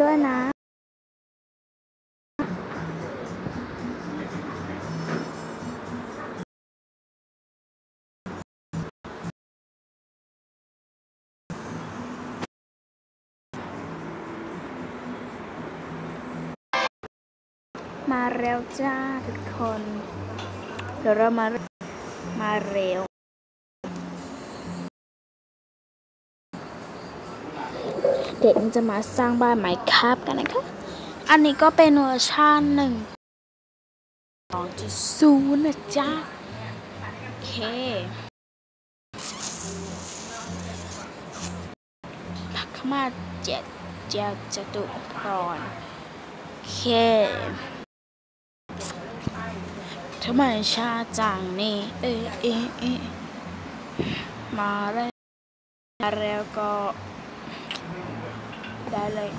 ด้วยนะมาเร็วจ้าทุกคน เดี๋ยวเรามา มาเร็ว เด็กจะมาสร้างบ้านไม้คาบกันนะคะ อันนี้ก็เป็นเวอร์ชันหนึ่งสองจุดศูนย์นะจ๊ะ โอเคพักมาเจ็ดเจ้าจตุพรโอเคทำไมชาจังนี่ เอะเอเอมาแล้วมาแล้วก็ Để.